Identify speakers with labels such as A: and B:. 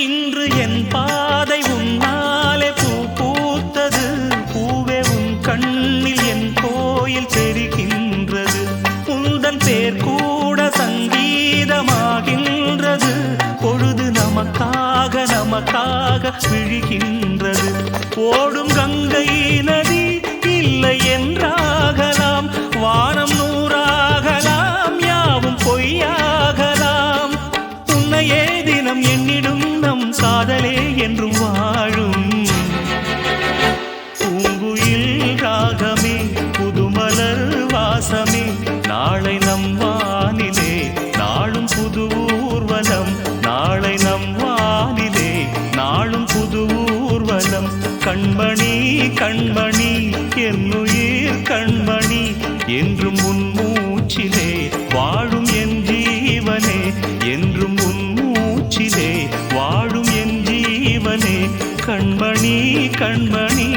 A: இன்று என் பாதை உன்னாலே பூ பூத்தது. பூவே உன் கண்ணில் என் கோயில் தெரிகின்றது. உந்தன் பேர் கூட சங்கீதமாகின்றது. பொழுது நமக்காக நமக்காக விழுகின்றது. ஓடும் கங்கை ஊர்வலம் கண்மணி கண்மணி என்னுயிர் கண்மணி. என்றும் உன் மூச்சிலே வாழும் என் ஜீவனே. என்றும் உன் மூச்சிலே வாழும் என் ஜீவனே. கண்மணி கண்மணி.